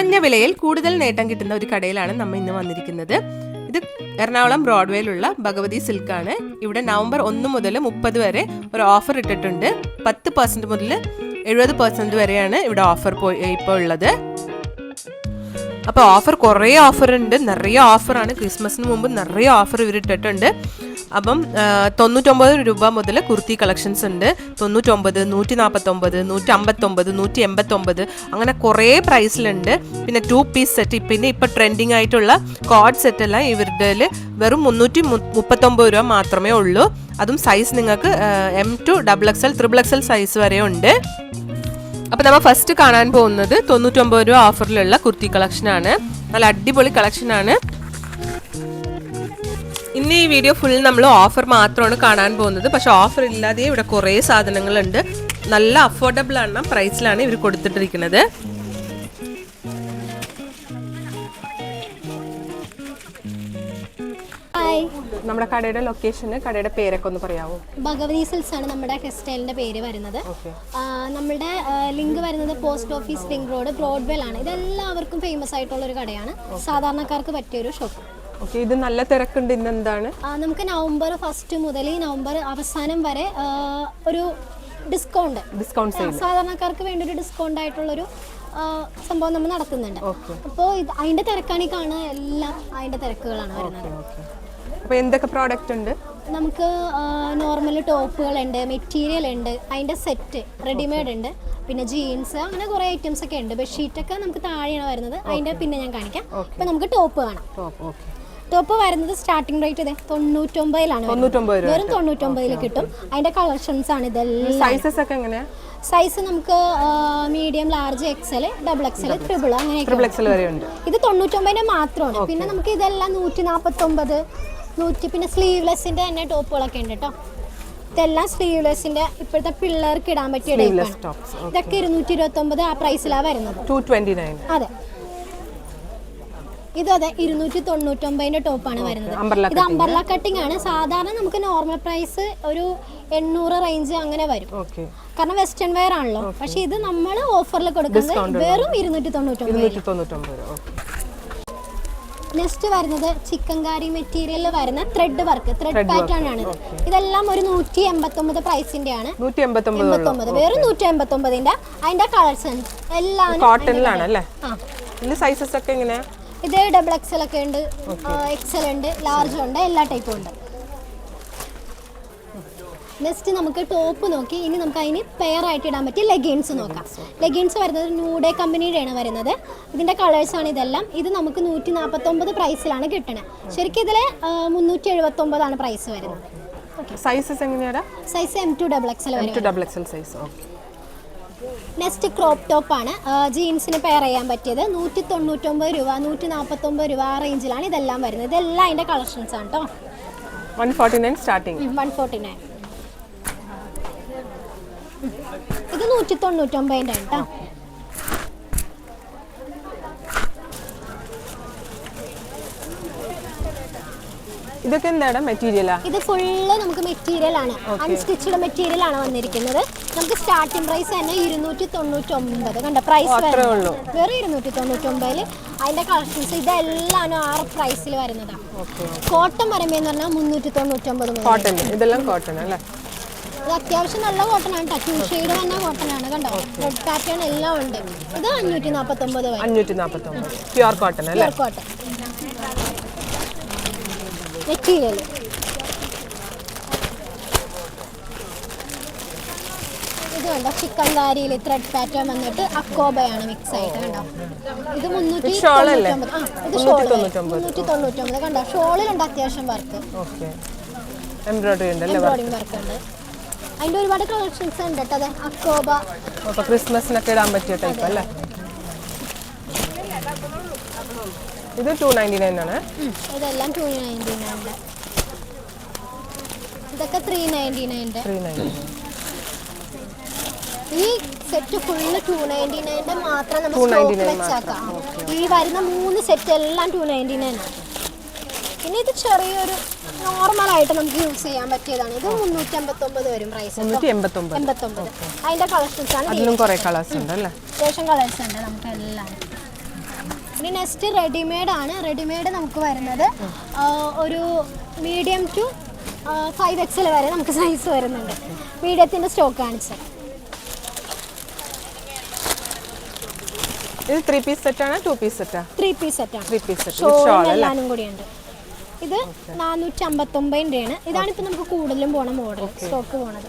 കുറഞ്ഞ വിലയിൽ കൂടുതൽ നേട്ടം കിട്ടുന്ന ഒരു കടയിലാണ് നമ്മൾ ഇന്ന് വന്നിരിക്കുന്നത്. ഇത് എറണാകുളം ബ്രോഡ്വേയിലുള്ള ഭഗവതി സിൽക്കാണ്. ഇവിടെ നവംബർ ഒന്ന് മുതൽ മുപ്പത് വരെ ഒരു ഓഫർ ഇട്ടിട്ടുണ്ട്. പത്ത് പെർസെന്റ് മുതൽ എഴുപത് പെർസെന്റ് വരെയാണ് ഇവിടെ ഓഫർ ഇപ്പോൾ ഉള്ളത്. അപ്പോൾ ഓഫർ കുറേ ഓഫർ ഉണ്ട്. നിറയെ ഓഫറാണ്. ക്രിസ്മസിന് മുമ്പ് നിറയെ ഓഫർ ഇവർ ഇട്ടിട്ടുണ്ട്. അപ്പം തൊണ്ണൂറ്റൊമ്പത് രൂപ മുതൽ കുർത്തി കളക്ഷൻസ് ഉണ്ട്. തൊണ്ണൂറ്റൊമ്പത് നൂറ്റി നാൽപ്പത്തൊമ്പത് നൂറ്റി അമ്പത്തൊമ്പത് നൂറ്റി എൺപത്തൊമ്പത് അങ്ങനെ കുറേ പ്രൈസിലുണ്ട്. പിന്നെ ടു പീസ് സെറ്റ് പിന്നെ ഇപ്പോൾ ട്രെൻഡിങ് ആയിട്ടുള്ള കോഡ് സെറ്റ് എല്ലാം ഇവരുടെ വെറും മുന്നൂറ്റി മുപ്പത്തൊമ്പത് രൂപ മാത്രമേ ഉള്ളൂ. അതും സൈസ് നിങ്ങൾക്ക് M to double X L triple X L size വരെ ഉണ്ട്. അപ്പോൾ നമ്മൾ ഫസ്റ്റ് കാണാൻ പോകുന്നത് തൊണ്ണൂറ്റൊമ്പത് രൂപ ഓഫറിലുള്ള കുർത്തി കളക്ഷനാണ് നല്ല അടിപൊളി കളക്ഷൻ ഇന്ന് ഈ വീഡിയോ ഫുൾ നമ്മൾ ഓഫർ മാത്രമാണ് കാണാൻ പോകുന്നത്. പക്ഷെ ഓഫർ ഇല്ലാതെ ഇവിടെ കുറേ സാധനങ്ങളുണ്ട്. നല്ല അഫോർഡബിൾ ആണ് പ്രൈസിലാണ് ഇവർ കൊടുത്തിട്ടിരിക്കുന്നത്. നമ്മുടെ കടയുടെ ലൊക്കേഷൻ കടയുടെ പേരൊക്കെ ഒന്ന് പറയാമോ ഭഗവതി സിൽസ് ആണ് നമ്മുടെ ടെക്സ്റ്റൈലിന്റെ പേര് വരുന്നത്. നമ്മുടെ ലിങ്ക് വരുന്നത് post office link road Broadway ആണ്. ഇതെല്ലാവർക്കും ഫേമസ് ആയിട്ടുള്ള ഒരു കടയാണ് സാധാരണക്കാർക്ക് പറ്റിയ ഒരു ഷോപ്പ് ഓക്കെ ഇത് നല്ല തിരക്കുണ്ട് ഇന്ന് എന്താണ് നമുക്ക് നവംബർ ഫസ്റ്റ് മുതൽ നവംബർ അവസാനം വരെ ഒരു ഡിസ്കൗണ്ട് ഡിസ്കൗണ്ട് സാധാരണക്കാർക്ക് വേണ്ടി ഒരു ഡിസ്കൗണ്ട് ആയിട്ടുള്ളൊരു സംഭവം നമ്മൾ നടത്തുന്നുണ്ട്. അപ്പോൾ ഇത് അതിന്റെ തിരക്കാണ് ഈ കാണുക എല്ലാം അതിന്റെ തിരക്കുകളാണ് വരുന്നത്. അപ്പോൾ എന്തൊക്കെ പ്രോഡക്റ്റ് ഉണ്ട്? നമുക്ക് നോർമൽ ടോപ്പുകളുണ്ട് മെറ്റീരിയൽ ഉണ്ട് അതിന്റെ സെറ്റ് റെഡിമെയ്ഡ് ഉണ്ട് പിന്നെ ജീൻസ് അങ്ങനെ കുറേ ഐറ്റംസ് ഒക്കെ ഉണ്ട്. ബെഡ്ഷീറ്റൊക്കെ നമുക്ക് താഴെയാണ് വരുന്നത്. അതിന്റെ പിന്നെ ഞാൻ കാണിക്കാം. ഇപ്പൊ നമുക്ക് ടോപ്പ് കാണാം. ടോപ്പ് വരുന്നത് സ്റ്റാർട്ടിംഗ് റേറ്റ് ഇതേ തൊണ്ണൂറ്റൊമ്പതിലാണ് വെറും തൊണ്ണൂറ്റൊമ്പതിൽ കിട്ടും. അതിന്റെ കളക്ഷൻസ് ആണ് ഇതെല്ലാം. സൈസസ് ഒക്കെ എങ്ങനെയാ? സൈസ് നമുക്ക് medium large XL double XL triple അങ്ങനെയൊക്കെ ഇത് തൊണ്ണൂറ്റൊമ്പതിന്റെ മാത്രമാണ്. പിന്നെ നമുക്ക് ഇതെല്ലാം നൂറ്റി നാൽപ്പത്തൊമ്പത് നൂറ്റി പിന്നെ സ്ലീവ്ലെസ്സിന്റെ തന്നെ ടോപ്പുകളൊക്കെ ഉണ്ട് കേട്ടോ ഇതെല്ലാം സ്ലീവ്ലെസ്സിന്റെ ഇപ്പോഴത്തെ പിള്ളേർക്ക് ഇടാൻ പറ്റിയ ഇതൊക്കെ ഇരുന്നൂറ്റി ഇരുപത്തി ഒമ്പത് ആ പ്രൈസിലാണ് വരുന്നത്. അതെ. ഇതും അതെ ഇരുന്നൂറ്റി തൊണ്ണൂറ്റൊമ്പതിന്റെ ടോപ്പാണ് വരുന്നത്. ഇത് അമ്പർല കട്ടിംഗ് ആണ്. സാധാരണ നമുക്ക് നോർമൽ പ്രൈസ് ഒരു എണ്ണൂറ് റേഞ്ച് അങ്ങനെ വരും. കാരണം വെസ്റ്റേൺ വെയർ ആണല്ലോ. പക്ഷെ ഇത് നമ്മൾ ഓഫറിൽ കൊടുക്കുന്നത് വെറും ഇരുന്നൂറ്റി തൊണ്ണൂറ്റൊമ്പത് നെക്സ്റ്റ് വരുന്നത് ചിക്കൻകാരി മെറ്റീരിയലിൽ വരുന്ന ത്രെഡ് വർക്ക് ത്രെഡ് പാറ്റേൺ ആണ്. ഇത് ഇതെല്ലാം ഒരു നൂറ്റി എൺപത്തൊമ്പത് പ്രൈസിന്റെ ആണ്. വെറും നൂറ്റി എൺപത്തൊമ്പതിന്റെ അതിന്റെ കളേഴ്സ് എല്ലാം കോട്ടണിലാണ് അല്ലേ? സൈസസ് ഒക്കെ എങ്ങനെയാ? ഇത് ഡബിൾ എക്സൽ ഒക്കെ ഉണ്ട്. എക്സൽ ഉണ്ട് ലാർജ് ഉണ്ട് എല്ലാ ടൈപ്പും ഉണ്ട്. നെക്സ്റ്റ് നമുക്ക് ടോപ്പ് നോക്കി. ഇനി നമുക്ക് അതിന് പെയർ ആയിട്ട് ഇടാൻ പറ്റിയ ലെഗിൻസ് നോക്കാം. ലെഗിൻസ് വരുന്നത് ന്യൂഡേ കമ്പനിയുടെയാണ് വരുന്നത്. ഇതിന്റെ കളേഴ്സാണ് ഇതെല്ലാം. ഇത് നമുക്ക് നൂറ്റി നാൽപ്പത്തൊമ്പത് പ്രൈസിലാണ് കിട്ടണത് ശരിക്കും ഇതിൽ മുന്നൂറ്റി എഴുപത്തൊമ്പതാണ് പ്രൈസ് വരുന്നത്. സൈസസ് എങ്ങനെയാടാ? Size M to double XL വരെ double XL size okay next crop ടോപ്പാണ് ജീൻസിന് പെയർ ചെയ്യാൻ പറ്റിയത് നൂറ്റി തൊണ്ണൂറ്റൊമ്പത് രൂപ നൂറ്റി നാൽപ്പത്തൊമ്പത് രൂപ ആ റേഞ്ചിലാണ് ഇതെല്ലാം വരുന്നത്. ഇതെല്ലാം അതിന്റെ കളക്ഷൻസ് ആണ് കേട്ടോ one forty nine starting one forty nine ഇത് നൂറ്റി തൊണ്ണൂറ്റൊമ്പതിന്റെ ആണ് കേട്ടോ ഇതൊക്കെ എന്താണ് മെറ്റീരിയലാ ഇത് ഫുള്ള് നമുക്ക് മെറ്റീരിയൽ ആണ്. അൺസ്റ്റിച്ചഡ് മെറ്റീരിയൽ ആണ് വന്നിരിക്കുന്നത്. നമുക്ക് സ്റ്റാർട്ടിംഗ് പ്രൈസ് തന്നെ ഇരുന്നൂറ്റി തൊണ്ണൂറ്റി ഒമ്പത് കണ്ട പ്രൈസ് വെറും ഇരുന്നൂറ്റി തൊണ്ണൂറ്റി ഒമ്പതിൽ അതിന്റെ കളക്ഷൻസ് ഇതെല്ലാം ആറ് പ്രൈസിൽ വരുന്നതാണ് കോട്ടൺ വരുമ്പോൾ പറഞ്ഞാൽ മുന്നൂറ്റി തൊണ്ണൂറ്റി ഒമ്പത് കോട്ടൺ ഇതെല്ലാം കോട്ടൺ അല്ലേ? ഇത് അത്യാവശ്യം നല്ല കോട്ടൺ ആണ് ടൂ ഷെയ്ഡ് തന്നെ കോട്ടൺ ആണ് കണ്ടോ? റെഡ് പാറ്റേൺ എല്ലാം ഉണ്ട്. ഇത് അഞ്ഞൂറ്റി നാൽപ്പത്തൊമ്പത് വരും. അഞ്ഞൂറ്റി നാൽപ്പത്തൊമ്പത് പ്യുവർ കോട്ടൺ അല്ലേ? പ്യൂർ കോട്ടൺ മെറ്റീരിയൽ ഇത് കണ്ടോ? ചിക്കൻ കാരിയിൽ ത്രെഡ് പാറ്റേൺ വന്നിട്ട് അക്കോബയാണ് മിക്സ് ആയിട്ട് കണ്ടോ? ഇത് മുന്നൂറ്റി? തൊണ്ണൂറ്റൊമ്പത്. ആ ഇത് തൊണ്ണൂറ്റൊമ്പത്. മുന്നൂറ്റി തൊണ്ണൂറ്റൊമ്പത്. കണ്ടോ? ഷോളിലുണ്ട് അത്യാവശ്യം വർക്ക്. Embroidery work? ഉണ്ട്. അതിന്റെ ഒരുപാട് കളക്ഷൻസ് ഉണ്ട് കേട്ടോ. അതെ അക്കോബ. ക്രിസ്മസിനൊക്കെ ഇടാൻ പറ്റിയ ടൈപ്പ് അല്ലേ? ഇത് ടു നയന്റി നയൻ ആണ് ഇതെല്ലാം ടു നയന്റി നയന്റെ ഇതൊക്കെ ത്രീ നയന്റി നയന്റെ ത്രീ നയന്റി ഈ സെറ്റ് ഫുള്ള് ടു നയന്റി നയന്റെ മാത്രം നമുക്ക് 299 സ്റ്റോക്ക് വെച്ചാക്കാം ഈ വരുന്ന മൂന്ന് സെറ്റ് എല്ലാം ടു നയന്റി നയൻ പിന്നെ ഇത് ചെറിയൊരു നോർമൽ ആയിട്ട് നമുക്ക് യൂസ് ചെയ്യാൻ പറ്റിയതാണ്. ഇത് മുന്നൂറ്റി അമ്പത്തൊമ്പത് വരും പ്രൈസ് എൺപത്തൊമ്പത്. അതിന്റെ കളക്ഷൻസ് ആണ് അത്യാവശ്യം കളേഴ്സ് ഉണ്ട് നമുക്ക് എല്ലാം. ഇനി നെക്സ്റ്റ് റെഡിമെയ്ഡ് ആണ്. റെഡിമെയ്ഡ് നമുക്ക് വരുന്നത്. ഒരു മീഡിയം ടു ഫൈവ് എക്സൽ വരെ നമുക്ക് സൈസ് വരുന്നുണ്ട്. മീഡിയത്തിന്റെ സ്റ്റോക്ക് കാണിച്ചത് ഇത് ത്രീ പീസ് സെറ്റ് ആണ് ടു പീസ് സെറ്റാ ത്രീ പീസ് സെറ്റാണ് ത്രീ പീസ് സെറ്റ് ഷോൾ എല്ലാനും കൂടിയുണ്ട് ഇത് നാനൂറ്റി അമ്പത്തൊമ്പതിന്റെയാണ് ഇതാണ് ഇപ്പം നമുക്ക് കൂടുതലും പോണ മോഡൽ സ്റ്റോക്ക് പോണത്.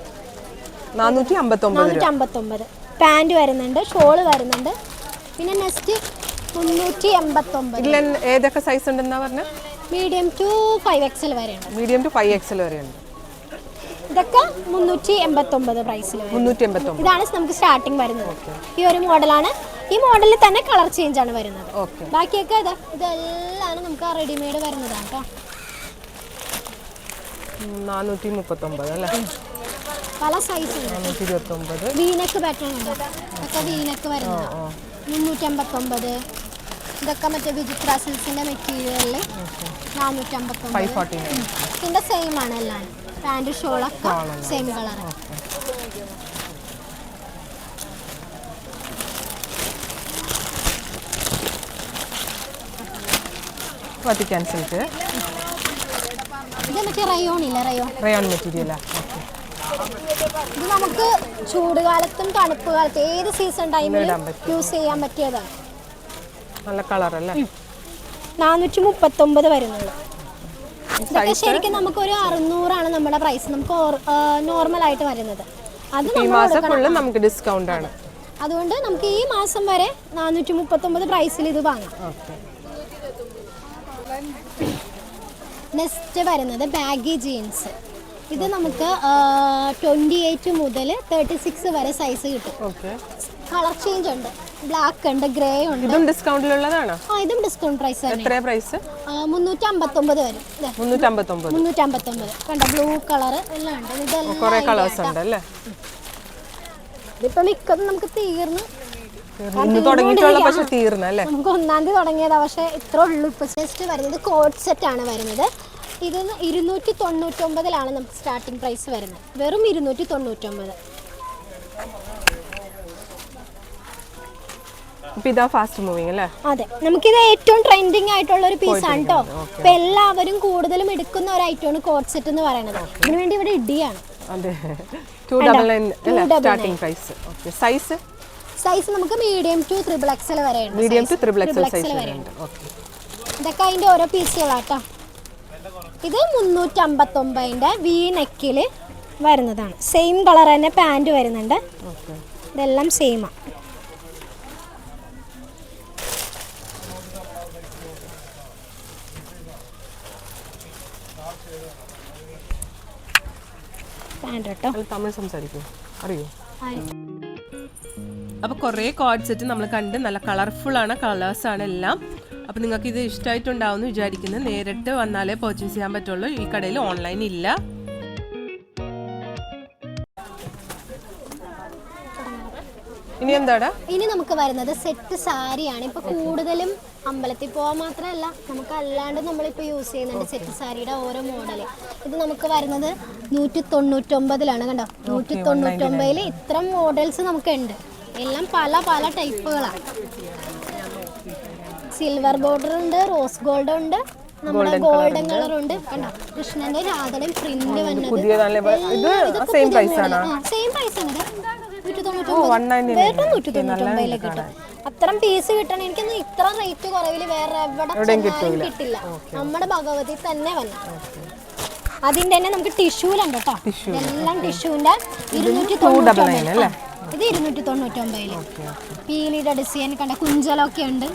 നാനൂറ്റി അമ്പത്തൊമ്പത് നാനൂറ്റി അമ്പത്തൊമ്പത് പാന്റ് വരുന്നുണ്ട് ഷോൾ വരുന്നുണ്ട്. പിന്നെ നെക്സ്റ്റ് മുന്നൂറ്റി എൺപത്തൊമ്പത് ഇതിൽ ഏതൊക്കെ സൈസ് ഉണ്ടെന്നാ പറഞ്ഞ? മീഡിയം ടു ഫൈവ് എക്സൽ ഉണ്ട് മീഡിയം ടു ഫൈവ് എക്സൽ വരെ ഉണ്ട് ഇതൊക്കെ മുന്നൂറ്റി എൺപത്തൊമ്പത് പ്രൈസിൽ വരും. മുന്നൂറ്റി എൺപത്തൊമ്പത് ഇതാണ് നമുക്ക് സ്റ്റാർട്ടിംഗ് വരുന്നത്. ഈ ഒരു മോഡലാണ് ഈ മോഡലിൽ തന്നെ കളർ ചേഞ്ച് ആണ് വരുന്നത്. ബാക്കിയൊക്കെ ഇതാ ഇതെല്ലാം നമുക്ക് റെഡിമെയ്ഡ് വരുന്നതാണ് കേട്ടോ. നാനൂറ്റി മുപ്പത്തൊമ്പത് അല്ലേ? പല സൈസ് വീനക്ക് പാറ്റേൺ ഉണ്ട്. ഒക്കെ വീനക്ക് വരുന്നത് മുന്നൂറ്റമ്പത്തൊമ്പത് ഇതൊക്കെ മറ്റേ വിചിത്ര സിൽസിന്റെ മെറ്റീരിയലിൽ നാനൂറ്റമ്പത്തൊമ്പത്. ഇതിന്റെ സെയിം ആണ് എല്ലാം. പാന്റ് ഷോളൊക്കെ സെയിം കളർ വത്തിക്കാൻ സിൽക്ക് ഇത് മറ്റേ റയോൺ ഇല്ല റയോൺ റയോൺ മെറ്റീരിയലാ ഓക്കെ. ഇത് നമുക്ക് ചൂടുകാലത്തും തണുപ്പ് കാലത്തും ഏത് സീസൺ ടൈമിലും. യൂസ് ചെയ്യാൻ പറ്റിയതാണ്. നല്ല കളർ അല്ലേ? നാനൂറ്റി മുപ്പത്തൊമ്പത് വരുന്നുള്ളൂ. ഇതൊക്കെ ശരിക്കും നമുക്കൊരു അറുന്നൂറാണ് നമ്മുടെ പ്രൈസ് നമുക്ക് നോർമൽ ആയിട്ട് വരുന്നത്. അത് ഈ മാസം ഫുള്ള് നമുക്ക് ഡിസ്കൗണ്ട് ആണ്. അതുകൊണ്ട് നമുക്ക് ഈ മാസം വരെ നാനൂറ്റി മുപ്പത്തൊമ്പത് പ്രൈസിൽ ഇത് വാങ്ങാം. നെക്സ്റ്റ് വരുന്നത് ബാഗി ജീൻസ് ഇത് നമുക്ക് ട്വന്റി എയ്റ്റ് മുതൽ തേർട്ടി സിക്സ് വരെ സൈസ് കിട്ടും. കളർ ചേഞ്ച് ഉണ്ട്. ബ്ലാക്ക് ഉണ്ട് ഗ്രേ ഉണ്ട്. ഇതും ഡിസ്കൗണ്ടിലുള്ളതാണോ ആ ഇതും ഡിസ്കൗണ്ട് പ്രൈസ് ആണ് എത്രയാ പ്രൈസ് മുന്നൂറ്റി അമ്പത്തൊമ്പത് വരും. മുന്നൂറ്റി അമ്പത്തൊമ്പത് മുന്നൂറ്റി അമ്പത്തൊമ്പത് കണ്ട ബ്ലൂ കളർ എല്ലാം ഉണ്ട്. ഇതെല്ലാം കുറെ കളേഴ്സ് ഉണ്ട് അല്ലേ ഇതിപ്പോ മിക്കതും നമുക്ക് തീർന്ന്. തുടങ്ങിയിട്ടുള്ള പക്ഷെ തീർന്നു അല്ലേ? നമുക്ക് ഒന്നാം തീയതി തുടങ്ങിയതാ പക്ഷെ ഇത്ര ഉള്ളൂ. ഇപ്പൊ ജസ്റ്റ് വരുന്നത് കോഡ് സെറ്റ് ആണ് വരുന്നത്. ഇത് ഇരുന്നൂറ്റി തൊണ്ണൂറ്റൊമ്പതിലാണ് നമുക്ക് സ്റ്റാർട്ടിംഗ് പ്രൈസ് വരുന്നത്. വെറും ഇരുന്നൂറ്റി തൊണ്ണൂറ്റൊമ്പത്. ഇപ്പൊ ഇതാ ഫാസ്റ്റ് മൂവിങ് അല്ലേ? അതെ. നമുക്കിത് ഏറ്റവും ട്രെൻഡിങ് ആയിട്ടുള്ള ഒരു പീസാണ് കേട്ടോ ഇപ്പൊ എല്ലാവരും കൂടുതലും എടുക്കുന്ന ഒരു ഐറ്റമാണ് കോർസെറ്റ് എന്ന് പറയുന്നത് അതിനുവേണ്ടി ഇവിടെ ഇടിയാണ് അതെ. Two double nine starting price okay size size നമുക്ക് മീഡിയം ടു ത്രിബിൾ എക്സൽ വരെ ഉണ്ട്. Medium to triple XL size വരെ ഉണ്ട്. ഓക്കെ ഇതൊക്കെ അതിന്റെ ഓരോ പീസുകളാ പീസുകളാട്ടോ ഇത് മുന്നൂറ്റമ്പത്തൊമ്പതിന്റെ വി നെക്കിൽ വരുന്നതാണ്. സെയിം കളർ തന്നെ പാന്റ് വരുന്നുണ്ട്. ഓക്കേ ഇതെല്ലാം സെയിമാണ് പാന്റ് കേട്ടോ തമിഴ് സംസാരിക്കും. അറിയോ? അപ്പോൾ കുറേ കോഡ് സെറ്റ് നമ്മൾ കണ്ട് നല്ല കളർഫുൾ ആണ് കളേഴ്സ് ആണ് എല്ലാം. അപ്പോൾ നിങ്ങൾക്ക് ഇത് ഇഷ്ടമായിട്ടുണ്ടാവും വിചാരിക്കുന്നു. നേരിട്ട് വന്നാലേ പർച്ചേസ് ചെയ്യാൻ പറ്റുള്ളൂ. ഈ കടയിൽ ഓൺലൈൻ ഇല്ല. ഇനി എന്താടാ? ഇനി നമുക്ക് വരുന്നത് സെറ്റ് സാരിയാണ്. ഇപ്പൊ കൂടുതലും അമ്പലത്തിൽ പോകാൻ മാത്രമല്ല നമുക്ക് അല്ലാണ്ട് നമ്മളിപ്പോൾ യൂസ് ചെയ്യുന്നുണ്ട് സെറ്റ് സാരിയുടെ ഓരോ മോഡൽ ഇത് നമുക്ക് വരുന്നത് നൂറ്റി തൊണ്ണൂറ്റൊമ്പതിലാണ് കണ്ടോ നൂറ്റി തൊണ്ണൂറ്റൊമ്പതിൽ ഇത്ര മോഡൽസ് നമുക്കുണ്ട്. എല്ലാം പല പല ടൈപ്പുകളാണ് സിൽവർ ബോർഡർ ഉണ്ട് റോസ് ഗോൾഡ് ഉണ്ട് നമ്മുടെ ഗോൾഡൻ കളർ ഉണ്ട്. കണ്ടോ? കൃഷ്ണന്റെ രാധയുടെയും പ്രിന്റ് വന്നത്. സെയിം പ്രൈസ് ആണോ. നൂറ്റി ഓ തൊണ്ണൂറ്റൊമ്പത്. വൺ നയന്റി വെറും നൂറ്റി തൊണ്ണൂറ്റൊമ്പതിൽ കിട്ടും. അത്രയും പീസ് കിട്ടണം. എനിക്കൊന്നും ഇത്ര റേറ്റ് കുറവിൽ വേറെ എവിടെ കിട്ടില്ല. നമ്മുടെ ഭഗവതി തന്നെ വല്ല അതിന്റെ തന്നെ നമുക്ക് ടിഷ്യൂലുണ്ട് കേട്ടോ. എല്ലാം ടിഷ്യൂന്റെ ഇരുന്നൂറ്റി അല്ലേ? ഇത് ഇരുന്നൂറ്റി തൊണ്ണൂറ്റൊമ്പതിൽ പീലിയുടെ ഡിസൈൻ കണ്ട കുഞ്ചലൊക്കെ ഉണ്ട്.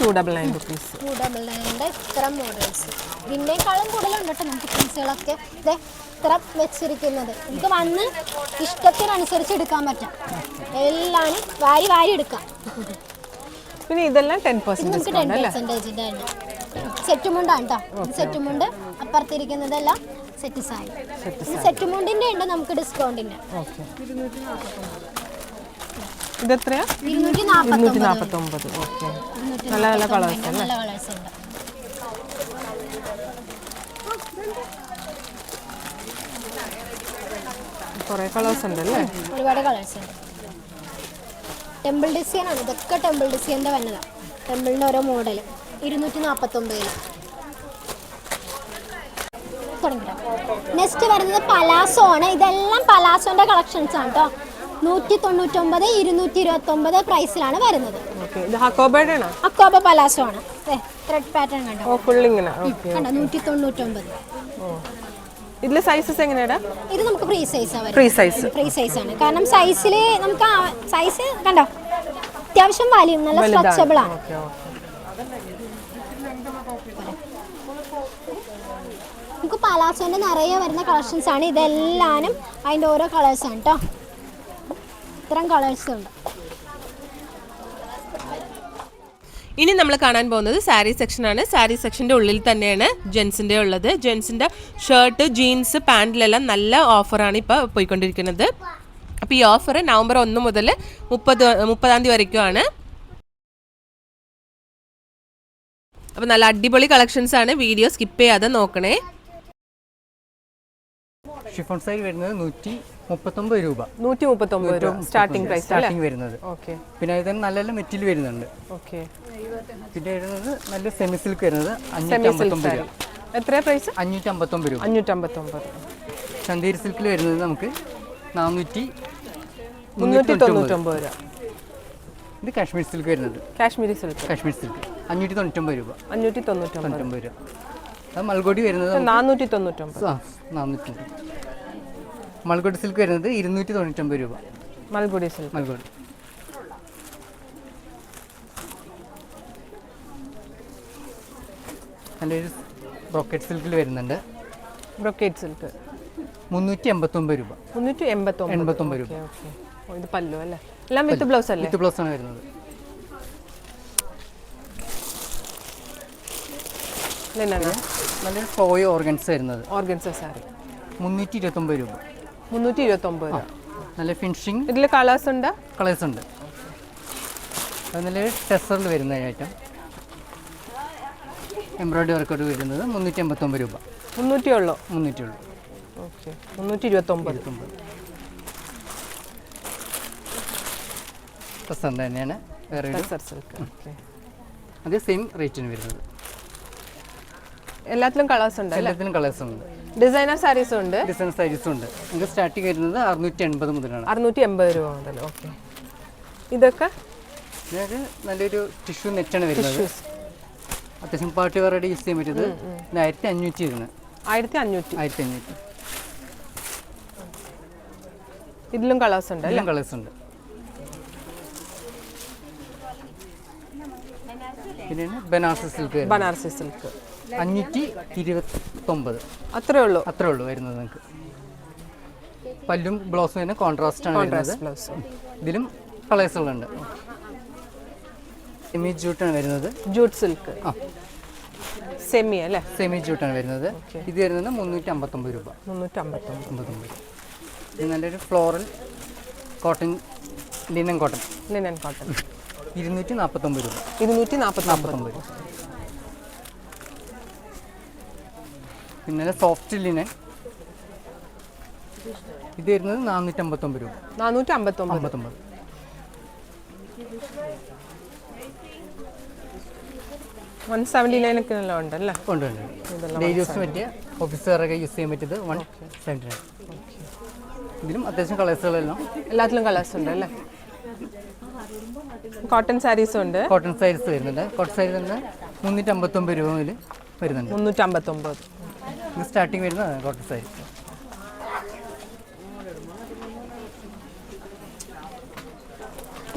Two double nine rupees two double നയന്റെ ഇത്ര മോഡൽസ് ഇതിന്റെക്കാളും കൂടുതലുണ്ട് കേട്ടോ നമുക്ക് പീസുകളൊക്കെ ഇതേ ഇത്ര വെച്ചിരിക്കുന്നത്. നമുക്ക് വന്ന് ഇഷ്ടത്തിനനുസരിച്ച് എടുക്കാൻ പറ്റാം. എല്ലാം വാരി വാരി എടുക്കാം. പിന്നെ ഇതെല്ലാം ടെൻ പെർസെന്റ് നമുക്ക് ടെൻ പെർസെന്റേജിന്റെ തന്നെ. സെറ്റുമുണ്ടാണ് കേട്ടോ സെറ്റുമുണ്ട്. അപ്പുറത്തിരിക്കുന്നതെല്ലാം സെറ്റ് സാരി സെറ്റുമുണ്ടിന്റെ ഉണ്ട് നമുക്ക് ഡിസ്കൗണ്ടിന്റെ. ഇതെത്രയാ? ഇരുന്നൂറ്റി നാൽപ്പത്തൊമ്പത് നാൽപ്പത്തൊമ്പത് ഓക്കെ നല്ല നല്ല കളേഴ്സ് ഉണ്ട് നല്ല കളേഴ്സ് ഉണ്ട്. കുറേ കളേഴ്സ് ഉണ്ടല്ലേ? ഒരുപാട് കളേഴ്സ് ഉണ്ട്. ടെമ്പിൾ ഡിസൈൻ ആണ്. ഇതൊക്കെ ടെമ്പിൾ ഡിസൈന്റെ വന്നതാണ് ടെമ്പിളിന്റെ ഓരോ മോഡൽ ഇരുന്നൂറ്റി നാൽപ്പത്തൊമ്പതിൽ നെക്സ്റ്റ് വരുന്നത് പലാസോ ആണ്. ഇതെല്ലാം പലാസോന്റെ കളക്ഷൻസ് ആണ് കേട്ടോ നൂറ്റി തൊണ്ണൂറ്റൊമ്പത് ഇരുന്നൂറ്റി ഇരുപത്തൊമ്പത് പ്രൈസിലാണ് വരുന്നത് ആണോ അക്കോബ പലാസോ ആണ്. ത്രെഡ് പാറ്റേൺ കണ്ടോ? കണ്ടോ? നൂറ്റി തൊണ്ണൂറ്റൊമ്പത് ഇതിലെ സൈസസ് എങ്ങനെയാടാ? ഇത് നമുക്ക് ഫ്രീ സൈസാണ് ഫ്രീ സൈസ് ഫ്രീ സൈസ് ആണ്. കാരണം സൈസിൽ നമുക്ക് സൈസ് കണ്ടോ? അത്യാവശ്യം വാല്യൂ നല്ല സ്ട്രെച്ചബിൾ ആണ്. പലാസോന്റെ നിറയെ വരുന്ന കളക്ഷൻസ് ആണ്. ഇതെല്ലാനും അതിന്റെ ഓരോ കളേഴ്സ് ആണ് കേട്ടോ ഇത്തരം കളേഴ്സ് ഉണ്ട് ഇനി നമ്മൾ കാണാൻ പോകുന്നത് സാരി സെക്ഷനാണ് സാരി സെക്ഷന്റെ ഉള്ളിൽ തന്നെയാണ് ജെൻസിന്റെ ഉള്ളത്. ജെൻസിന്റെ ഷർട്ട് ജീൻസ് പാന്റിലെല്ലാം നല്ല ഓഫറാണ് ഇപ്പോൾ പോയിക്കൊണ്ടിരിക്കുന്നത്. അപ്പോൾ ഈ ഓഫർ നവംബർ ഒന്ന് മുതൽ മുപ്പത് മുപ്പതാം തീയതി വരയ്ക്കുമാണ് അപ്പോൾ നല്ല അടിപൊളി കളക്ഷൻസ് ആണ്. വീഡിയോ സ്കിപ്പ് ചെയ്യാതെ നോക്കണേ. ഷിഫോൺ സാരി വരുന്നത് നൂറ്റി മുപ്പത്തൊമ്പത് രൂപ. നൂറ്റി മുപ്പത്തൊമ്പത് രൂപ. സ്റ്റാർട്ടിംഗ് പ്രൈസ് സ്റ്റാർട്ടിംഗ് സ്റ്റാർട്ടിങ് വരുന്നത്. ഓക്കെ പിന്നെ തന്നെ നല്ല നല്ല മെറ്റീരിയൽ വരുന്നുണ്ട്. ഓക്കെ പിന്നെ വരുന്നത് നല്ല സെമി സിൽക്ക് വരുന്നത് അഞ്ഞൂറ്റി അമ്പത്തൊമ്പത് രൂപ. എത്ര പ്രൈസ് അഞ്ഞൂറ്റി അമ്പത്തൊമ്പത് രൂപ. അഞ്ഞൂറ്റമ്പത്തൊമ്പത്. ചന്തേരി സിൽക്കിൽ വരുന്നത് നമുക്ക് നാനൂറ്റി മുന്നൂറ്റി തൊണ്ണൂറ്റൊമ്പത് രൂപ. ഇത് കാശ്മീർ സിൽക്ക് വരുന്നത്. കാശ്മീരി സിൽക്ക് കാശ്മീർ സിൽക്ക് അഞ്ഞൂറ്റി തൊണ്ണൂറ്റൊമ്പത് രൂപ. അഞ്ഞൂറ്റി തൊണ്ണൂറ്റൊമ്പത് രൂപ. അത് മൽഗോടി വരുന്നത് നാനൂറ്റി തൊണ്ണൂറ്റൊമ്പത് ആ, നാനൂറ്റി മൽഗോടി സിൽക്ക് വരുന്നത് ഇരുന്നൂറ്റി തൊണ്ണൂറ്റൊമ്പത് രൂപ. മൽഗുഡി സിൽക്ക്. മൽഗോടി. നല്ലൊരു ബ്രോക്കറ്റ് സിൽക്കിൽ വരുന്നുണ്ട്. Brocade silk. മുന്നൂറ്റി എൺപത്തൊമ്പത് രൂപ. മുന്നൂറ്റി എൺപത്തൊമ്പത് എൺപത്തൊമ്പത് രൂപ. ഓക്കെ. ഇത് പല്ലു അല്ലേ? എല്ലാം വിത്ത് ബ്ലൗസ് അല്ലേ? വിത്ത് ബ്ലൗസ് ആണ് വരുന്നത് ലിനന നല്ലൊരു ഫ്ലോയോ ഓർഗൻസ് വരുന്നത്. ഓർഗൻസ് സാരി മുന്നൂറ്റി ഇരുപത്തൊമ്പത് രൂപ. മുന്നൂറ്റി ഇരുപത്തൊമ്പത് രൂപ നല്ല ഫിനിഷിങ് ഇതിൽ കളേഴ്സ് ഉണ്ട്? കളേഴ്സ് ഉണ്ട്. അത് നല്ല ടെസറിൽ വരുന്ന ഐറ്റം എംബ്രോയിഡറി വർക്കോട്ട് വരുന്നത് മുന്നൂറ്റി എൺപത്തൊമ്പത് രൂപ. മുന്നൂറ്റി ഉള്ളൂ മുന്നൂറ്റി ഉള്ളൂ ഓക്കെ. മുന്നൂറ്റി ഇരുപത്തൊമ്പത്. ഇരുപത്തൊമ്പത് ടെസറിന്റെ തന്നെയാണ്. വേറെ അതേ സെയിം റേറ്റിന് വരുന്നത്. എല്ലാത്തിലും കളേഴ്സ് ഉണ്ട് എല്ലാത്തിലും കളേഴ്സ് ഉണ്ട്. ഡിസൈനർ സാരീസ് ഉണ്ട്. ഡിസൈനർ സാരീസ് ഉണ്ട്. നമുക്ക് സ്റ്റാർട്ടിങ് വരുന്നത് അറുന്നൂറ്റി എൺപത് മുതലാണ്. അറുന്നൂറ്റി എൺപത് രൂപ മുതൽ ഓക്കെ ഇതൊക്കെ? ഇതിനൊക്കെ നല്ലൊരു ടിഷ്യൂ നെറ്റാണ് വരുന്നത്. അത്യാവശ്യം പാർട്ടി വെറൈറ്റി യൂസ് ചെയ്യാൻ പറ്റിയത് ഇത് ആയിരത്തി അഞ്ഞൂറ്റി ഇരുന്ന് ആയിരത്തി അഞ്ഞൂറ്റി ആയിരത്തി അഞ്ഞൂറ്റി ഇതിലും കളേഴ്സ് ഉണ്ട്. അല്ലേ എല്ലാം കളേഴ്സ് ഉണ്ട് പിന്നെ ബനാറസി സിൽക്ക് ബനാറസി സിൽക്ക് അഞ്ഞൂറ്റി ഇരുപത്തൊമ്പത്. അത്രേ ഉള്ളൂ. അത്രേ ഉള്ളൂ വരുന്നത് നിങ്ങൾക്ക് പല്ലും ബ്ലൗസും തന്നെ കോൺട്രാസ്റ്റ് ആണ് വരുന്നത്. ഇതിലും കളേഴ്സുകളുണ്ട്. സെമി ജൂട്ടാണ് വരുന്നത്. ജൂട്ട് സിൽക്ക് ആ. സെമി അല്ലേ? സെമി ജൂട്ടാണ് വരുന്നത്. ഇത് വരുന്നത് മുന്നൂറ്റി അമ്പത്തൊമ്പത് രൂപ. മുന്നൂറ്റി അമ്പത്തൊമ്പത് ഇത് നല്ലൊരു floral cotton linen cotton linen cotton ഇരുന്നൂറ്റി നാൽപ്പത്തൊമ്പത് രൂപ. ഇരുന്നൂറ്റി നാൽപ്പത്തി നാൽപ്പത്തൊമ്പത് രൂപ. പിന്നെ സോഫ്റ്റ് ലിനൻ ഇത് വരുന്നത് നാനൂറ്റമ്പത്തൊമ്പത് രൂപ. നാനൂറ്റി അമ്പത്തൊമ്പത്. അമ്പത്തൊമ്പത് വൺ സെവന്റി നയൻ ഒക്കെ എല്ലാം ഉണ്ടല്ലേ ഉണ്ട് ഡെയിലി യൂസിന് പറ്റിയ ഓഫീസുകാരൊക്കെ യൂസ് ചെയ്യാൻ പറ്റിയത് വൺ സെവന്റി നയൻ ഇതിലും അത്യാവശ്യം കളേഴ്സുകളെല്ലാം. എല്ലാത്തിലും കളേഴ്സ് ഉണ്ട് അല്ലേ? കോട്ടൺ സാരീസ് ഉണ്ട്. കോട്ടൺ സാരീസ് വരുന്നുണ്ട്. കോട്ടൺ സാരീസ് തന്നെ മുന്നൂറ്റമ്പത്തൊമ്പത് രൂപയിൽ രൂപ മുതൽ വരുന്നുണ്ട്. മുന്നൂറ്റി അമ്പത്തൊമ്പത് ഇത് സ്റ്റാർട്ടിങ് വരുന്ന കോട്ടൺ സാരി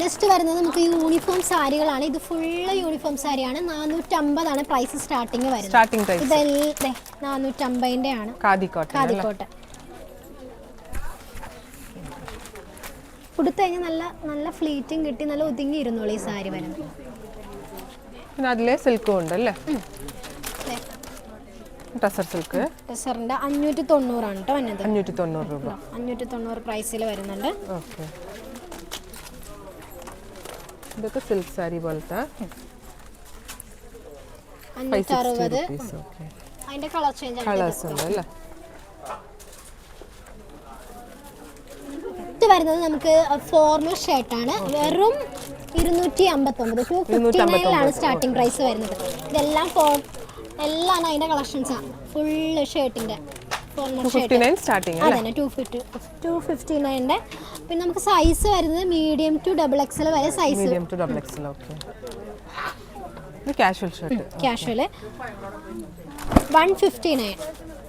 നെക്സ്റ്റ് വരുന്നത് നമുക്ക് യൂണിഫോം സാരികളാണ്. ഇത് ഫുള്ള് യൂണിഫോം സാരിയാണ്. നാനൂറ്റമ്പതാണ് പ്രൈസ് സ്റ്റാർട്ടിങ് വരുന്നത്. സ്റ്റാർട്ടിംഗ് പ്രൈസ് ഇതെല്ലാം നാനൂറ്റമ്പതിന്റെ ആണ്. കാതി കോട്ടൺ കാതിക്കോട്ട് കൊടുത്തു കഴിഞ്ഞാൽ നല്ല നല്ല ഫ്ലീറ്റും കിട്ടി നല്ല ഒതുങ്ങി ഇരുന്നോളൂ ഈ സാരി വരുന്നത് പിന്നെ അതിലെ സിൽക്കും ഉണ്ട് അല്ലേ ദേ, ടസർ സിൽക്ക് ടെസറിന്റെ അഞ്ഞൂറ്റി തൊണ്ണൂറാണ് കേട്ടോ വന്നത്. അഞ്ഞൂറ്റി തൊണ്ണൂറ് രൂപ. അഞ്ഞൂറ്റി തൊണ്ണൂറ് പ്രൈസിൽ വരുന്നുണ്ട്. ഓക്കെ. ഇതൊക്കെ സിൽക്ക് സാരി പോലത്തെ അതിന്റെ കളർ ചേഞ്ച് ആണ് കളേഴ്സ് ഉണ്ട് അല്ലേ വരുന്നത് നമുക്ക് ഫോർമൽ ഷർട്ടാണ് വെറും ഇരുന്നൂറ്റി അമ്പത്തൊമ്പത്. ടു ഫിഫ്റ്റി നയനിലാണ് സ്റ്റാർട്ടിംഗ് പ്രൈസ് വരുന്നത്. ഇതെല്ലാം എല്ലാം കളക്ഷൻസ് ആണ് ഫുള്ള് ഷർട്ടിന്റെ പിന്നെ നമുക്ക് സൈസ് വരുന്നത് മീഡിയം ടു ഡബിൾ എക്സൽ വരെ size medium to double XL okay ഇത് casual shirt casual one fifty nine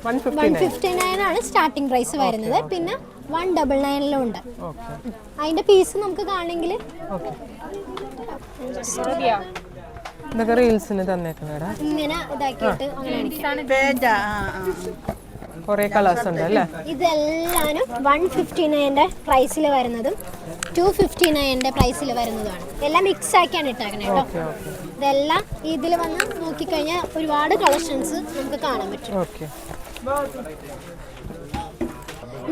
one fifty nine ആണ് സ്റ്റാർട്ടിംഗ് പ്രൈസ് വരുന്നത്. പിന്നെ വൺ ഡബിൾ നയനിലും ഉണ്ട്. അതിന്റെ പീസ് നമുക്ക് കാണണമെങ്കിൽ ഓക്കെ ഇതൊക്കെ റീൽസിന് തന്നേക്കുന്നടാ ഇങ്ങനെ ഇതാക്കിയിട്ട് അങ്ങനെ. കുറേ കളേഴ്സ് ഉണ്ട് അല്ലേ? ഇതെല്ലാനും വൺ ഫിഫ്റ്റി നയന്റെ പ്രൈസിൽ വരുന്നതും ടു ഫിഫ്റ്റി നയന്റെ പ്രൈസിൽ വരുന്നതുമാണ്. എല്ലാം മിക്സ് ആക്കിയാണ് ഇട്ടേക്കണേ കേട്ടോ. ഇതെല്ലാം ഇതിൽ വന്ന് നോക്കിക്കഴിഞ്ഞാൽ ഒരുപാട് കളക്ഷൻസ് നമുക്ക് കാണാൻ പറ്റും. ഓക്കെ.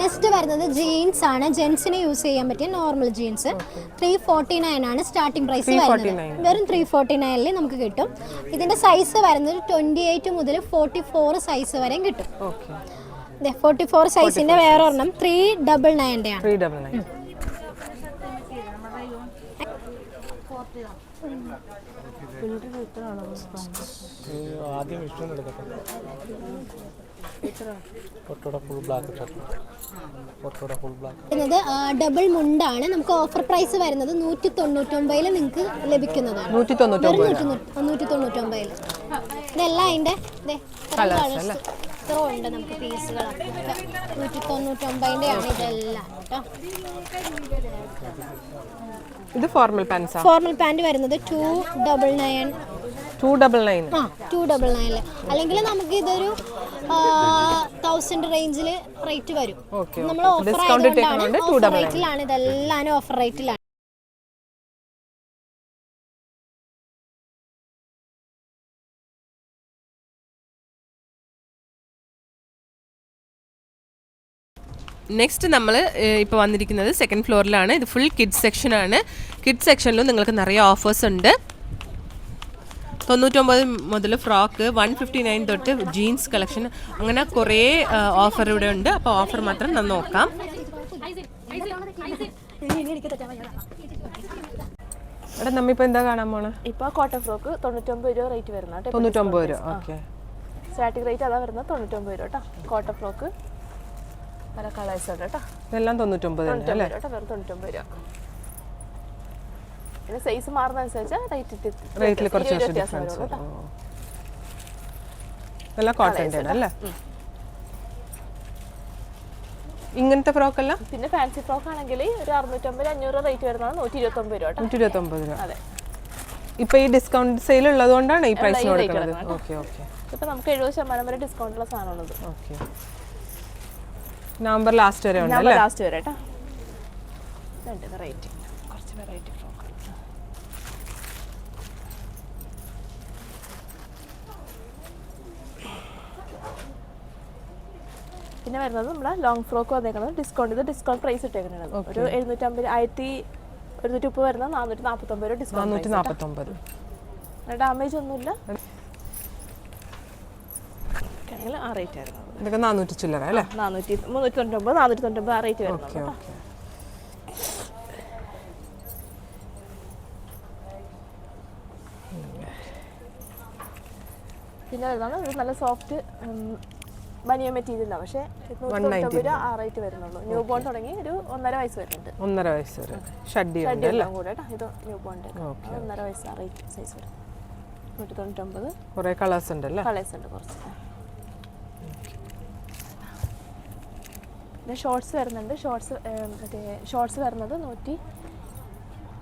നെക്സ്റ്റ് വരുന്നത് ജീൻസ് ആണ്. ജെൻസിന് യൂസ് ചെയ്യാൻ പറ്റിയ normal jeans three forty nine ആണ് സ്റ്റാർട്ടിംഗ് പ്രൈസ് വരുന്നത്. വെറും ത്രീ ഫോർട്ടി നയനിൽ നമുക്ക് കിട്ടും. ഇതിന്റെ സൈസ് വരുന്നത് ട്വന്റി എയ്റ്റ് മുതൽ ഫോർട്ടി ഫോർ സൈസ് വരെയും കിട്ടും. ഓക്കെ ഫോർട്ടി ഫോർ സൈസിന്റെ വേറെ ഒരെണ്ണം ത്രീ ഡബിൾ നയന്റെ ആണ്. ആദ്യം വിഷ്ണു എടുക്കട്ടെ. പൊട്ടോടെ full black shirt full black വരുന്നത് ഡബിൾ മുണ്ടാണ്. നമുക്ക് ഓഫർ പ്രൈസ് വരുന്നത് നൂറ്റി തൊണ്ണൂറ്റൊമ്പതിൽ നിങ്ങൾക്ക് ലഭിക്കുന്നതാണ്. നൂറ്റി തൊണ്ണൂറ്റൊമ്പതിൽ ഇതെല്ലാം അതിന്റെ ഇത്ര ഉണ്ട് നമുക്ക് പീസുകളൊക്കെ. നൂറ്റി തൊണ്ണൂറ്റൊമ്പതിന്റെ ആണ് ഇതെല്ലാം കേട്ടോ. ഇത് ഫോർമൽ പാൻസ് ഫോർമൽ പാന്റ് വരുന്നത് two double nine two double nine ആ ടു ഡബിൾ നയനിൽ അല്ലെങ്കിൽ നമുക്ക് ഇതൊരു തൗസൻഡ് റേഞ്ചിൽ റേറ്റ് വരും. നമ്മൾ ഓഫർ Discount ആയതുകൊണ്ടാണ് ഇട്ടേക്കുന്നതുകൊണ്ട് ഓഫർ 299. റേറ്റിലാണ് ഇതെല്ലാം ഓഫർ റേറ്റിലാണ് നെക്സ്റ്റ് നമ്മൾ ഇപ്പോൾ വന്നിരിക്കുന്നത് സെക്കൻഡ് ഫ്ലോറിലാണ് ഇത് ഫുൾ കിഡ്സ് സെക്ഷനാണ് കിഡ്സ് സെക്ഷനിലും നിങ്ങൾക്ക് നിറയെ ഓഫേഴ്സ് ഉണ്ട്. തൊണ്ണൂറ്റൊമ്പത് മുതൽ ഫ്രോക്ക് വൺ ഫിഫ്റ്റി നയൻ തൊട്ട് ജീൻസ് കളക്ഷൻ അങ്ങനെ കുറേ ഓഫർ ഇവിടെ ഉണ്ട്. അപ്പോൾ ഓഫർ മാത്രം നമ്മൾ നോക്കാം. എടാ നമ്മിപ്പോ എന്താ കാണാൻ പോണേ? ഇപ്പൊ കോട്ടൺ ഫ്രോക്ക് തൊണ്ണൂറ്റൊമ്പത് രൂപ റേറ്റ് വരുന്ന തൊണ്ണൂറ്റൊമ്പത് രൂപ ഓക്കെ സ്റ്റാർട്ടിംഗ് റേറ്റ് അതാ വരുന്നത് തൊണ്ണൂറ്റൊമ്പത് രൂപ കേട്ടോ കോട്ടൺ ഫ്രോക്ക് പല കളേഴ്സ് ഉണ്ട് കേട്ടോ ഇതെല്ലാം തൊണ്ണൂറ്റൊമ്പത് രൂപ വെറും തൊണ്ണൂറ്റൊമ്പത് രൂപ. പിന്നെ സൈസ് മാറുന്ന അനുസരിച്ച് റേറ്റ് റേറ്റിൽ കുറച്ച് ഡിഫറൻസ് കോട്ടന്റെ അല്ലേ? ഇങ്ങനത്തെ ഫ്രോക്ക് അല്ല പിന്നെ ഫാൻസി ഫ്രോക്ക് ആണെങ്കിൽ ഒരു അറുന്നൂറ്റമ്പത് അഞ്ഞൂറ് റേറ്റ് വരുന്നത് നൂറ്റി ഇരുപത്തൊമ്പത് രൂപ നൂറ്റി ഇരുപത്തൊമ്പത് രൂപ. അതെ. ഇപ്പൊ ഈ ഡിസ്കൗണ്ട് സെയിൽ ഉള്ളതുകൊണ്ടാണ് ഈ പ്രൈസ് കൊടുക്കുന്നത്? കിടക്കുന്നത് ഓക്കെ ഓക്കെ ഇപ്പം നമുക്ക് എഴുപത് ശതമാനം വരെ ഡിസ്കൗണ്ട് ഉള്ള സാധനമാണത് ഓക്കെ നവംബർ ലാസ്റ്റ് വരെ ഉണ്ട് ലാസ്റ്റ് വരെ കേട്ടോ. റേറ്റ് കുറച്ച് വെറൈറ്റി ഫ്രോക്ക് പിന്നെ വരുന്നത് നമ്മുടെ ലോങ് ഫ്രോക്ക് വന്നേക്കുന്നത് ഡിസ്കൗണ്ട് ഇത് ഡിസ്കൗണ്ട് പ്രൈസ് ഇട്ടേക്കുന്നത് ഒരു എഴുന്നൂറ്റമ്പത് ആയിരത്തി ഒരുന്നൂറ്റി മുപ്പത് വരുന്ന നാനൂറ്റി നാൽപ്പത്തൊമ്പത് രൂപ ഡിസ്കൗണ്ട് നാൽപ്പത്തൊമ്പത് ഡാമേജ് ഒന്നുമില്ല. ആ റേറ്റ് ആയിരുന്നു ഇതൊക്കെ നാനൂറ്റി ചില്ലറ അല്ലേ? നാനൂറ്റി മുന്നൂറ്റി തൊണ്ണൂറ്റൊമ്പത് നാനൂറ്റി തൊണ്ണൂറ്റൊമ്പത് ആ റേറ്റ് വരുന്നത് ഓക്കെ ഓക്കെ. പിന്നെ നല്ല സോഫ്റ്റ് ബനിയ മെറ്റീരിയലാണ് പക്ഷേ രൂപ ആ റേറ്റ് വരുന്നുള്ളൂ. ന്യൂ ബോൺ തുടങ്ങി ഒരു ഒന്നര വയസ്സ് വരുന്നുണ്ട്. ഒന്നര വയസ്സ് വരെ. ഷഡ്ഡി എല്ലാം കൂടെ ഇത് ന്യൂ ബോൺ ഒന്നര വയസ്സ് ആ റേറ്റ് സൈസ് വരും. നൂറ്റി തൊണ്ണൂറ്റൊമ്പത് കുറേ കളേഴ്സ് ഉണ്ട് അല്ലേ? കളേഴ്സ് ഉണ്ട് കുറച്ച്. പിന്നെ ഷോർട്സ് വരുന്നുണ്ട്. ഷോർട്സ് മറ്റേ ഷോർട്സ് വരുന്നത് നൂറ്റി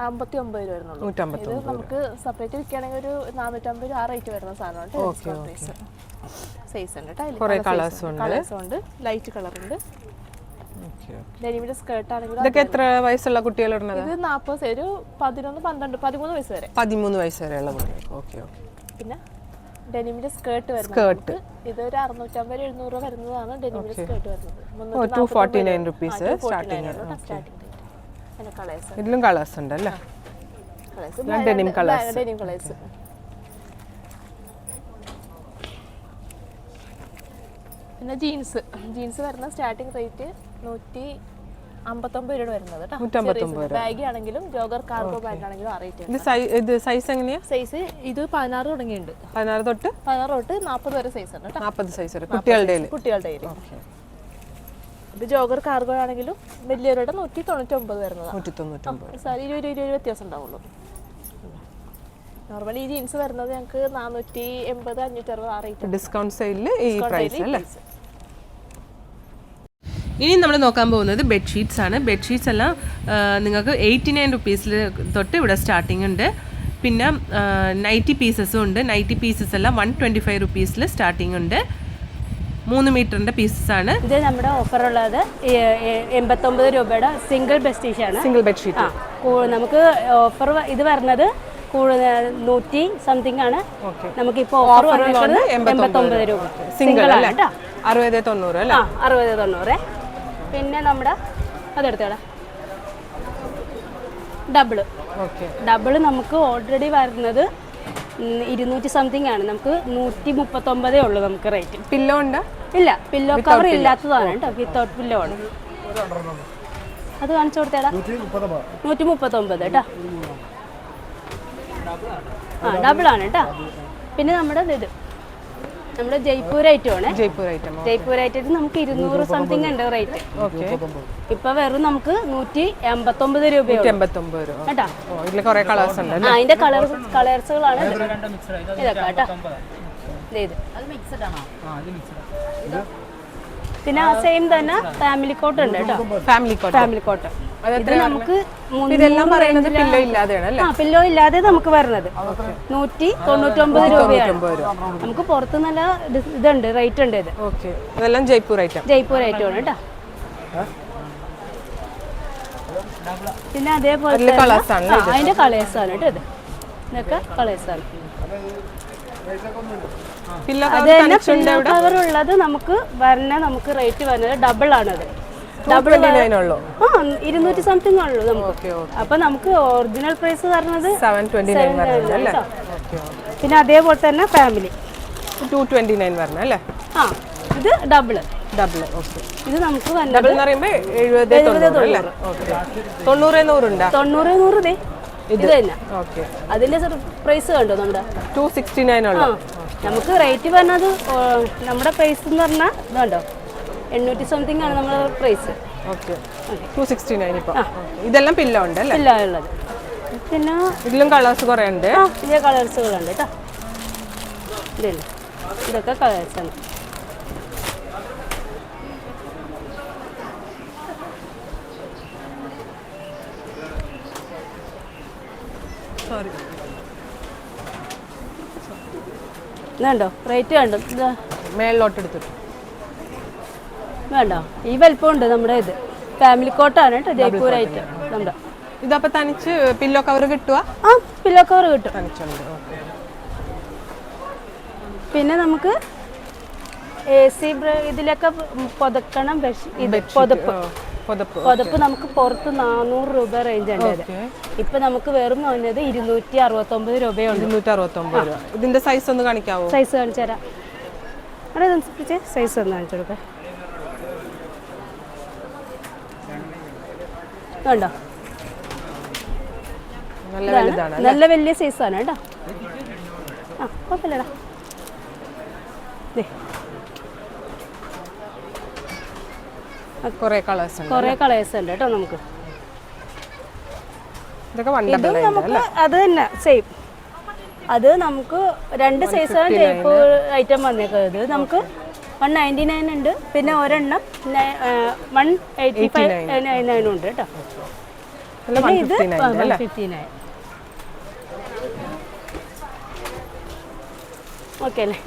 അമ്പത്തി ഒമ്പത് രൂപ വരുന്നുള്ളൂ. ഇത് നമുക്ക് സെപ്പറേറ്റ് വിൽക്കുകയാണെങ്കിൽ ഒരു നാനൂറ്റമ്പത് രൂപ ആ റേറ്റ് വരുന്ന സാധനമാണ്. സൈസ് ഉണ്ട് കേട്ടോ. കളേഴ്സ് ഉണ്ട്. ലൈറ്റ് കളർ ഉണ്ട്. ഇതൊക്കെ എത്ര വയസ്സുള്ള കുട്ടികൾ ഇടുന്നത്? ഇത് നാൽപ്പത് ഒരു പതിനൊന്ന് പന്ത്രണ്ട് പതിമൂന്ന് വയസ്സ് വരെ. പതിമൂന്ന് വയസ്സ് വരെയുള്ള കുട്ടികൾ ഓക്കെ പിന്നെ ഡെനിമിന്റെ സ്കേർട്ട് സ്കേർട്ട് ഇത് ഒരു അറുന്നൂറ്റമ്പത് എഴുന്നൂറ് വരുന്നതാണ് ഡെനിമിന്റെ സ്കേർട്ട് വരുന്നത്. 249 rupees starting ആണ്. സ്റ്റാർട്ടിംഗ് കളേഴ്സ് ഇതിലും കളേഴ്സ് ഉണ്ട് അല്ലേ colours denim colours. Denim colours പിന്നെ ജീൻസ്. ജീൻസ് വരുന്ന സ്റ്റാർട്ടിംഗ് റേറ്റ് നൂറ്റി അമ്പത്തൊമ്പത് രൂപ വരുന്നത് കേട്ടോ. ബാഗ് ആണെങ്കിലും ജോഗർ കാർഗോ ബാഗ് ആണെങ്കിലും ആ റേറ്റ് ഇത് സൈസ് എങ്ങനെയാ? സൈസ് ഇത് പതിനാറ് തുടങ്ങിയിട്ടുണ്ട്. പതിനാറ് തൊട്ട്? പതിനാറ് തൊട്ട് നാൽപ്പത് വരെ സൈസ് ഉണ്ട് നാൽപ്പത് സൈസ് വരെ. കുട്ടികളുടെ കുട്ടികളുടെ ഇത് ജോഗർ കാർഗോ ആണെങ്കിലും വലിയവരുടെ നൂറ്റി തൊണ്ണൂറ്റി ഒമ്പത് വരുന്നത്. നൂറ്റി തൊണ്ണൂറ്റൊമ്പത്. സാർ ഇരുപത് ഇരുപത് വ്യത്യാസം ഉണ്ടാവുള്ളൂ. നോർമലി ഈ ജീൻസ് വരുന്നത് ഞങ്ങൾക്ക് നാനൂറ്റി എൺപത് അഞ്ഞൂറ്റി അറുപത് ആ റേറ്റ് ഡിസ്കൗണ്ട് സെയിലിൽ ഈ പ്രൈസ് അല്ലേ? ഇനി നമ്മൾ നോക്കാൻ പോകുന്നത് ബെഡ്ഷീറ്റ്സ് ആണ്. ബെഡ്ഷീറ്റ്സ് എല്ലാം നിങ്ങൾക്ക് എയ്റ്റി നയൻ റുപ്പീസിൽ തൊട്ട് ഇവിടെ സ്റ്റാർട്ടിംഗ് ഉണ്ട്. പിന്നെ നൈറ്റി പീസസും ഉണ്ട്. നൈറ്റി പീസസ് എല്ലാം വൺ ട്വന്റി ഫൈവ് റുപ്പീസിൽ സ്റ്റാർട്ടിംഗ് ഉണ്ട്. മൂന്ന് മീറ്ററിന്റെ പീസസ് ആണ്. ഇത് നമ്മുടെ ഓഫർ ഉള്ളത് എൺപത്തൊമ്പത് രൂപയുടെ സിംഗിൾ ബെഡ്ഷീറ്റ് ആണ്. സിംഗിൾ ബെഡ്ഷീറ്റ് നമുക്ക് ഓഫർ ഇത് വരുന്നത് കൂടുതൽ നൂറ്റി സംതിങ് ആണ് നമുക്കിപ്പോ ഓഫർ വന്നിട്ടുള്ളത് എൺപത്തൊമ്പത് രൂപ. സിംഗിൾ ആണ് കേട്ടോ. അറുപത് തൊണ്ണൂറ് അല്ലേ? ആ അറുപത് തൊണ്ണൂറ്. പിന്നെ നമ്മുടെ അതെടുത്തോടെ ഡബിൾ ഓക്കെ. ഡബിൾ നമുക്ക് ഓൾറെഡി വരുന്നത് ഇരുന്നൂറ്റി സംതിങ് ആണ്. നമുക്ക് നൂറ്റി മുപ്പത്തൊമ്പതേ ഉള്ളൂ നമുക്ക് റേറ്റ് പില്ലോ ഉണ്ട്? ഇല്ല പില്ലോ കവർ ഇല്ലാത്തതാണ് കേട്ടോ. വിത്തൗട്ട് പില്ലോ ആണ്. അത് കാണിച്ചു കൊടുത്തേടാ. നൂറ്റി മുപ്പത്തൊമ്പത് കേട്ടോ. ആ ഡബിൾ ആണ് കേട്ടോ പിന്നെ നമ്മുടെ ഇത് നമ്മുടെ ജയ്പൂർ ഐറ്റം ആണ് ജയ്പൂർ ഐറ്റം ജയ്പൂർ ഐറ്റത്തിൽ നമുക്ക് ഇരുന്നൂറ് സംതിങ് ഉണ്ട് റേറ്റ്. ഓക്കെ. ഇപ്പൊ വെറും നമുക്ക് നൂറ്റി എൺപത്തൊമ്പത് രൂപ. കേട്ടോ? ഓ ഇതിൽ കളേഴ്സ് ഉണ്ട് ആ അതിന്റെ കളർ കളേഴ്സുകളാണ് ഇതൊക്കെ കേട്ടോ. ദേ ഇത് പിന്നെ ആ സെയിം തന്നെ ഫാമിലി കോട്ട് ഉണ്ട് കേട്ടോ ഫാമിലി കോട്ട് ഫാമിലി കോട്ട് ഇത് നമുക്ക് ഇതെല്ലാം പറയുന്നത് പില്ലോ ഇല്ലാതെയാണ് ആ പില്ലോ ഇല്ലാതെ നമുക്ക് വരുന്നത് നൂറ്റി തൊണ്ണൂറ്റൊമ്പത് രൂപയാണ്. നമുക്ക് പുറത്ത് നല്ല ഇതുണ്ട് റേറ്റ് ഉണ്ട് ഇത്. ഓക്കെ. ഇതെല്ലാം ജയ്പൂർ ഐറ്റം. ജയ്പൂർ ഐറ്റം ആണ് കേട്ടോ. പിന്നെ അതേപോലെ അതിന്റെ കളേഴ്സ് ആണ് കേട്ടോ ഇത്. ഇതൊക്കെ കളേഴ്സ് ആണ്. പില്ലോ അത് തന്നെ പില്ലോ കവർ ഉള്ളത് നമുക്ക് വരണ നമുക്ക് റേറ്റ് വരുന്നത് ഡബിൾ ആണത്. ഡബിൾ ഉള്ളൂ. ആ ഇരുന്നൂറ്റി സംതിങ് ആണല്ലോ നമുക്ക്. അപ്പൊ നമുക്ക് ഒറിജിനൽ പ്രൈസ് പറഞ്ഞത് സെവൻ ട്വന്റി നയൻ പിന്നെ അതേപോലെ തന്നെ ഫാമിലി ടു ട്വന്റി നയൻ പറഞ്ഞ അല്ലേ? ആ ഇത് ഡബിൾ ഡബിൾ ഓക്കെ ഇത് നമുക്ക് ഡബിൾ എന്ന് പറയുമ്പോൾ എഴുപത് തൊണ്ണൂറ് തൊണ്ണൂറ്. നൂറുണ്ടാ തൊണ്ണൂറ് നൂറ് ദേ ഇത്. തന്നെ. ഓക്കെ അതിന്റെ പ്രൈസ് കണ്ടോ നമ്മുടെ? ടു സിക്സ്റ്റി നയൻ നമുക്ക് റേറ്റ് പറഞ്ഞത് നമ്മുടെ പ്രൈസ് എന്ന് പറഞ്ഞാൽ ഇതുണ്ടോ? എണ്ണൂറ്റി സംതിങ് ആണ് നമ്മൾ price okay two sixty nine ഇപ്പോൾ ഇതെല്ലാം പില്ലോ ഉണ്ട് അല്ലേ? ഇല്ല ഉള്ളത്. പിന്നെ ഇതിലും കളേഴ്സ് കുറേ ഉണ്ട് ഇതിലെ ഇതേ കളേഴ്സുകളുണ്ട് കേട്ടോ ഇതില്ല ഇതൊക്കെ കളേഴ്സാണ് സോറി ഇതുണ്ടോ? റേറ്റ് കണ്ടോ? മേളിലോട്ട് എടുത്തിട്ട് വേണ്ടോ. ഈ വലിപ്പമുണ്ട് നമ്മുടെ ഇത്. ഫാമിലി കോട്ടാണ് കേട്ടോ ജയ്പൂർ ഐറ്റം നമ്മുടെ. ഇതപ്പോൾ തനിച്ച് പില്ലോ കവർ കിട്ടുക ആ പില്ലോ കവർ കിട്ടും. പിന്നെ നമുക്ക് എ സി ഇതിലൊക്കെ പുതക്കണം പുതപ്പ്. പുതപ്പ് നമുക്ക് പുറത്ത് നാനൂറ് രൂപ റേഞ്ച് ഉണ്ട് ഇപ്പൊ നമുക്ക് വെറും വന്നത് ഇരുന്നൂറ്റി അറുപത്തൊമ്പത് രൂപയുണ്ട് ഇരുന്നൂറ്റി അറുപത്തൊമ്പത് രൂപ. ഇതിന്റെ സൈസ് ഒന്ന് കാണിക്കാവോ? സൈസ് കാണിച്ചു തരാം. സൈസ് ഒന്ന് കാണിച്ചു കൊടുക്കാം. കണ്ടോ? നല്ല വലിയ സൈസാണ് കേട്ടോ. ആ കുഴപ്പമില്ലടാ. കുറെ കളേഴ്സ് ഉണ്ട് കുറേ കളേഴ്സ് ഉണ്ട് കേട്ടോ നമുക്ക്. ഇതും നമുക്ക് അത് തന്നെ സെയിം അത് നമുക്ക് രണ്ട് സൈസാണ് ആണ് ഐറ്റം വന്നേക്കുന്നത്. നമുക്ക് വൺ നയന്റി നയൻ ഉണ്ട്. പിന്നെ ഒരെണ്ണം one eighty five nine nine ഉണ്ട് കേട്ടോ പിന്നെ ഇത് ഫിഫ്റ്റി നയൻ ഓക്കെ അല്ലേ?